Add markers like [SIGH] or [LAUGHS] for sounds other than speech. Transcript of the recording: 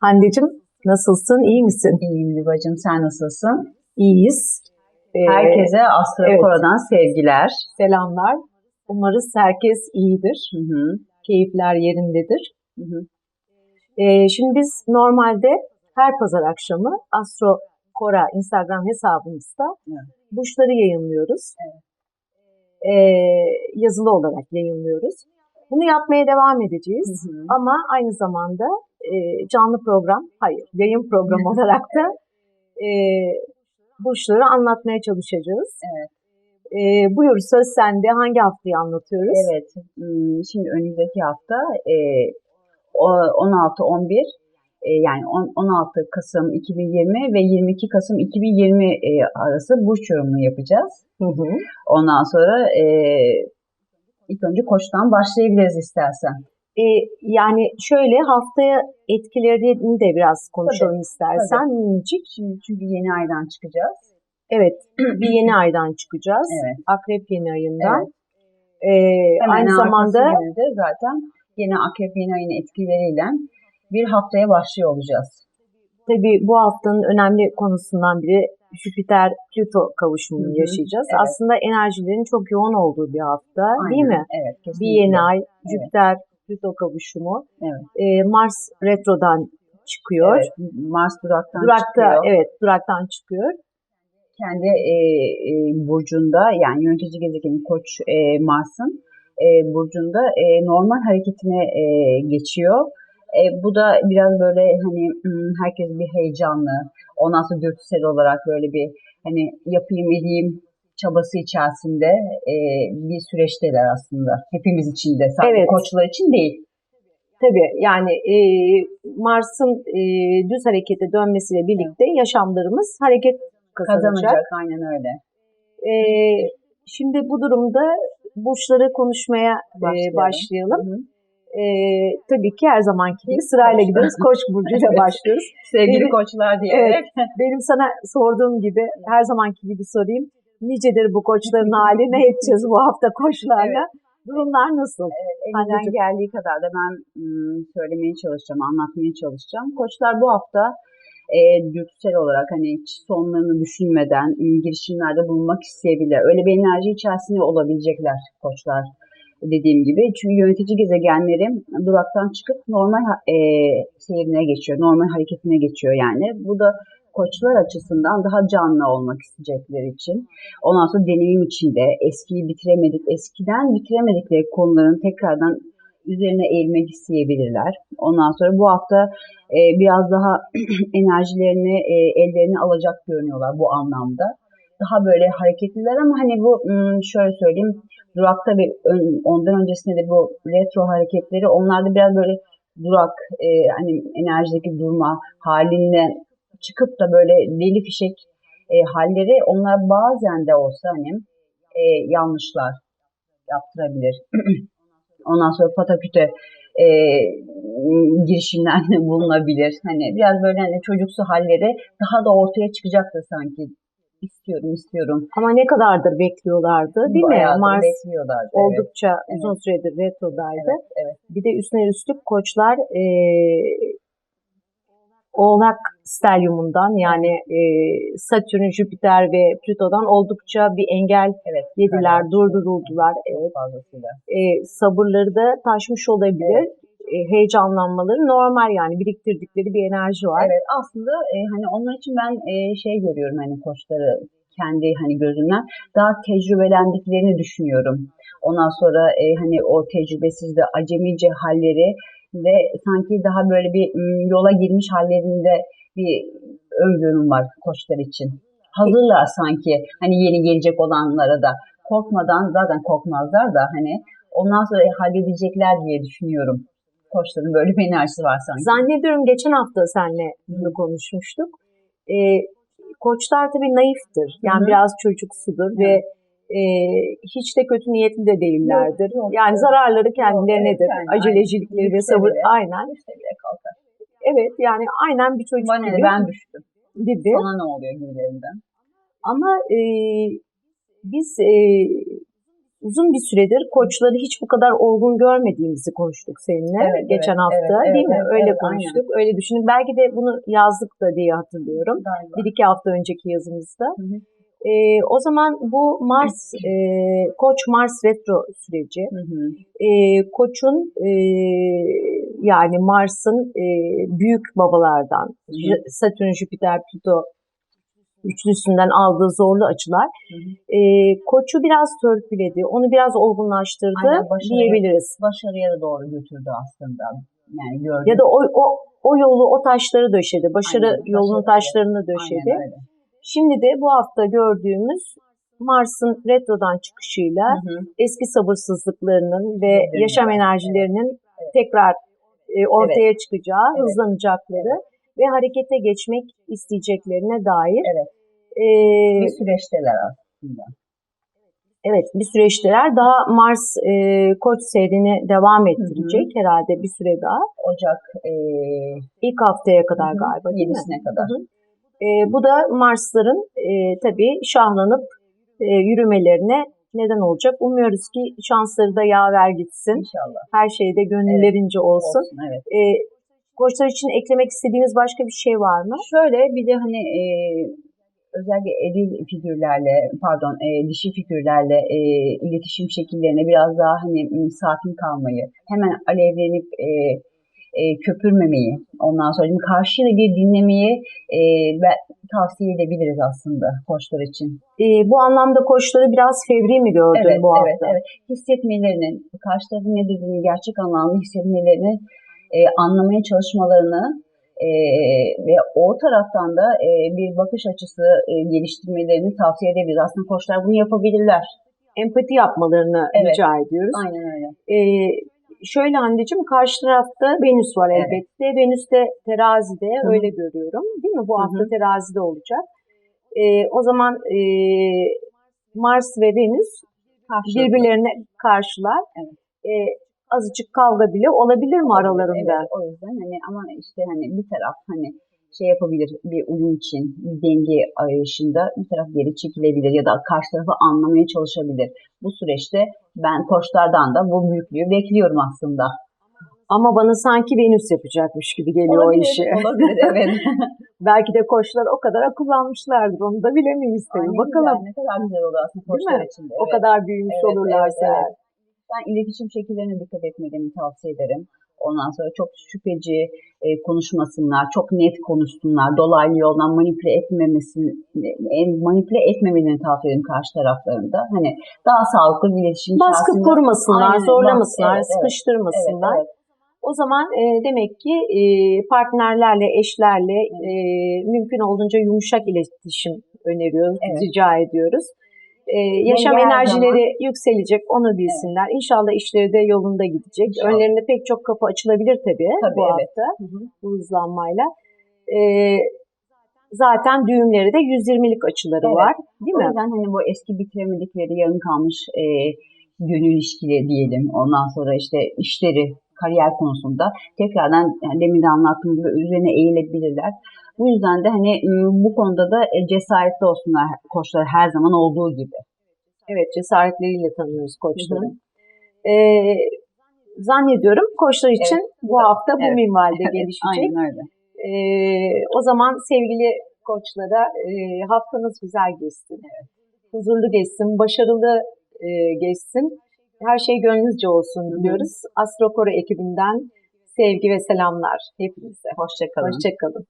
Hande'cim nasılsın? İyi misin? İyiyim Libacığım sen nasılsın? İyiyiz. Ee, Herkese Astro evet. Kora'dan sevgiler. selamlar. Umarız herkes iyidir. Hı hı. Keyifler yerindedir. Hı hı. Ee, şimdi biz normalde her pazar akşamı Astro Kora Instagram hesabımızda Evet. burçları yayınlıyoruz. Ee, yazılı olarak yayınlıyoruz. Bunu yapmaya devam edeceğiz. Hı hı. Ama aynı zamanda e, canlı program, hayır yayın programı [LAUGHS] olarak da e, burçları anlatmaya çalışacağız. Evet. E, buyur söz sende hangi haftayı anlatıyoruz? Evet. hmm, Şimdi önümüzdeki hafta e, o- 16-11 e, yani on- 16 Kasım 2020 ve 22 Kasım 2020 e, arası burç yorumunu yapacağız. Hı hı. Ondan sonra e, ilk önce koçtan başlayabiliriz istersen. E, yani şöyle haftaya etkilerini de biraz konuşalım istersen minicik. Şimdi çünkü yeni aydan çıkacağız. Evet [CLEARS THROAT] bir yeni aydan çıkacağız. Evet. Akrep yeni ayından. Evet. E, Hemen aynı zamanda de zaten yine Akrep yeni ayının etkileriyle bir haftaya başlıyor olacağız. Tabii bu haftanın önemli konusundan biri Jüpiter-Plüto kavuşumunu Hı hı, yaşayacağız. evet. Aslında enerjilerin çok yoğun olduğu bir hafta değil Aynen, mi? Evet. Bir kesinlikle. yeni ay, Jüpiter-Plüto kavuşumu. Evet. Ee, Mars retrodan çıkıyor. Evet, Mars duraktan Durakta, çıkıyor. evet duraktan çıkıyor. Kendi e, e, burcunda yani yönetici gezegenin Koç e, Mars'ın e, burcunda e, normal hareketine e, geçiyor. E, bu da biraz böyle hani hmm, herkes bir heyecanlı, ondan sonra dürtüsel olarak böyle bir hani yapayım edeyim çabası içerisinde e, bir süreçteler aslında. Hepimiz için de. Sadece Evet. koçlar için değil. Tabii yani e, Mars'ın e, düz harekete dönmesiyle birlikte yaşamlarımız hareket kazanacak. Kazanacak aynen öyle. E, şimdi bu durumda burçları konuşmaya e, Başlayalım. başlayalım. Hı hı. E, tabii ki her zamanki gibi sırayla gidiyoruz. Koç burcuyla [LAUGHS] Evet. başlıyoruz. Sevgili Benim- koçlar diyerek. Benim sana sorduğum gibi her zamanki gibi sorayım. Nicedir bu koçların hali? Ne edeceğiz bu hafta koçlarla? Durumlar nasıl? Elimden Anneciğim. geldiği kadar da ben söylemeye çalışacağım, anlatmaya çalışacağım. Koçlar bu hafta e, dürtüsel olarak hani hiç sonlarını düşünmeden girişimlerde bulunmak isteyebilir. Öyle bir enerji içerisinde olabilecekler koçlar dediğim gibi. Çünkü yönetici gezegenleri duraktan çıkıp normal e, seyrine geçiyor, normal hareketine geçiyor yani. Bu da koçlar açısından daha canlı olmak isteyecekleri için. Ondan sonra deneyim içinde eskiyi bitiremedik, eskiden bitiremedikleri konuların tekrardan üzerine eğilmek isteyebilirler. Ondan sonra bu hafta e, biraz daha [CLEARS THROAT] enerjilerini e, ellerine alacak görünüyorlar bu anlamda. Daha böyle hareketliler ama hani bu hmm, şöyle söyleyeyim durakta bir ön- ondan öncesinde de bu retro hareketleri onlarda biraz böyle durak e, hani enerjideki durma halinden çıkıp da böyle deli fişek e, halleri onlar bazen de olsa hani e, yanlışlar yaptırabilir. [CLEARS THROAT] Ondan sonra pataküte e, girişimlerde [LAUGHS] bulunabilir. Hani biraz böyle hani çocuksu halleri daha da ortaya çıkacaktır sanki. İstiyorum, istiyorum. Ama ne kadardır bekliyorlardı değil mi? Bayağıdır Mars bekliyorlardı. Evet, oldukça uzun süredir retrodaydı. evet, evet. Bir de üstüne üstlük koçlar e, Oğlak stelyumundan yani e, Satürn, Jüpiter ve Plüto'dan oldukça bir engel evet yediler, karar. durduruldular. Evet. fazlasıyla. E, sabırları da taşmış olabilir. E, heyecanlanmaları normal yani biriktirdikleri bir enerji var. Evet aslında e, hani onlar için ben e, şey görüyorum hani koçları kendi hani gözümden daha tecrübelendiklerini düşünüyorum. Ondan sonra e, hani o tecrübesiz de acemice halleri ve sanki daha böyle bir yola girmiş hallerinde bir öngörüm var koçlar için. Hazırlar sanki hani yeni gelecek olanlara da korkmadan zaten korkmazlar da hani ondan sonra halledecekler diye düşünüyorum. Koçların böyle bir enerjisi var sanki. Zannediyorum geçen hafta seninle bunu konuşmuştuk. E, koçlar tabii naiftir. Yani Hı hı. biraz çocuksudur ve e, hiç de kötü niyetli de değillerdir. Yok, yok, yani yok. zararları kendilerinidir. Yok, yani Acelecilikleri ve sabır aynen. Evet yani aynen bir çocuk Bana gibi. ben düştüm. gibi. Sana ne oluyor gibilerinden. Ama e, biz e, uzun bir süredir koçları hiç bu kadar olgun görmediğimizi konuştuk seninle Evet, geçen evet, hafta evet, değil mi? evet, öyle evet, konuştuk, öyle düşündük. Belki de bunu yazdık da diye hatırlıyorum. Galiba. Bir iki hafta önceki yazımızda. Hı hı. Ee, o zaman bu Mars, e, Koç Mars retro süreci, Hı hı. e, Koç'un e, yani Mars'ın e, büyük babalardan, J- Satürn, Jüpiter, Plüto üçlüsünden aldığı zorlu açılar Hı hı. e, Koç'u biraz törpüledi, onu biraz olgunlaştırdı Aynen, başarı- diyebiliriz. Başarıya da doğru götürdü aslında. Yani gördüm. Ya da o, o, o yolu, o taşları döşedi, başarı Aynen, yolunun başarı- taşlarını döşedi. Aynen öyle. Şimdi de bu hafta gördüğümüz Mars'ın retrodan çıkışıyla Hı hı. eski sabırsızlıklarının ve Evet. yaşam enerjilerinin tekrar e, ortaya çıkacağı, Evet. hızlanacakları ve harekete geçmek isteyeceklerine dair Evet. e, Bir süreçteler aslında. evet bir süreçteler. Daha Mars e, Koç seyrini devam ettirecek herhalde bir süre daha. Ocak e, İlk haftaya kadar Hı hı. galiba değil mi? 7'sine kadar. Hı hı. E, bu da Marsların e, tabii şahlanıp e, yürümelerine neden olacak. Umuyoruz ki şansları da yaver gitsin. İnşallah. Her şeyde gönüllerince olsun. Olsun. Evet. E, koçlar için eklemek istediğiniz başka bir şey var mı? Şöyle bir de hani e, özellikle eril figürlerle pardon e, dişi figürlerle e, iletişim şekillerine biraz daha hani sakin kalmayı hemen alevlenip e, e, köpürmemeyi ondan sonra şimdi karşıyla bir dinlemeyi e, ben, tavsiye edebiliriz aslında koçlar için. E, bu anlamda koçları biraz fevri mi gördün Evet, bu evet, hafta? evet. Hissetmelerinin, karşı tarafın ne dediğini gerçek anlamda hissetmelerini e, anlamaya çalışmalarını e, ve o taraftan da e, bir bakış açısı e, geliştirmelerini tavsiye edebiliriz. Aslında koçlar bunu yapabilirler. Empati yapmalarını Evet. rica ediyoruz. Aynen öyle. E, şöyle anneciğim karşı tarafta Venüs var Evet. elbette. Venüs de terazide Hı öyle görüyorum. Değil mi? Bu Hı hı. hafta terazide olacak. E, o zaman e, Mars ve Venüs Karşılıklı. birbirlerine karşılar. Evet. E, azıcık kavga bile olabilir mi aralarında? Evet, o yüzden hani ama işte hani bir taraf hani şey yapabilir bir uyum için bir denge arayışında bir taraf geri çekilebilir ya da karşı tarafı anlamaya çalışabilir. Bu süreçte ben koçlardan da bu büyüklüğü bekliyorum aslında. Ama bana sanki Venüs yapacakmış gibi geliyor o Olabilir, işi. olabilir evet. [LAUGHS] Belki de koçlar o kadar akıllanmışlardır. Onu da bilemeyiz Ay, tabii. ne Bakalım. Güzel, ne kadar güzel olur aslında koçlar için de. O evet. kadar büyümüş Evet, olurlarsa. evet, evet. Ben iletişim şekillerine dikkat etmelerini tavsiye ederim. Ondan sonra çok şüpheci e, konuşmasınlar, çok net konuşsunlar, dolaylı yoldan manipüle etmemesini, e, manipüle etmemelerini tavsiye ederim karşı taraflarında. Hani daha sağlıklı bir iletişim Baskı kurmasınlar, Aynen, zorlamasınlar, evet, evet. sıkıştırmasınlar. Evet, O zaman e, demek ki e, partnerlerle, eşlerle e, mümkün olduğunca yumuşak iletişim öneriyoruz, Evet. rica ediyoruz. E, yaşam her enerjileri yükselecek, onu bilsinler. İnşallah işleri de yolunda gidecek. İnşallah. Önlerinde pek çok kapı açılabilir tabii, Tabii, bu evet. hafta Hı hı. bu hızlanmayla. E, zaten düğümleri de 120'lik açıları Evet. var, değil O mi? yüzden hani bu eski bitiremedikleri yarım kalmış e, gönül ilişkileri diyelim. Ondan sonra işte işleri, kariyer konusunda tekrardan yani demin de anlattığım gibi üzerine eğilebilirler. Bu yüzden de hani ım, bu konuda da e, cesaretli olsunlar koçlar her zaman olduğu gibi. Evet, cesaretleriyle tanıyoruz koçları. Ee, zannediyorum koçlar için bu hafta bu Evet. minvalde [LAUGHS] gelişecek. Aynen öyle. Ee, o zaman sevgili koçlara e, haftanız güzel geçsin. Huzurlu geçsin, başarılı e, geçsin. Her şey gönlünüzce olsun diliyoruz. Astrokoro ekibinden sevgi ve selamlar hepinize. Hoşçakalın. Hoşçakalın.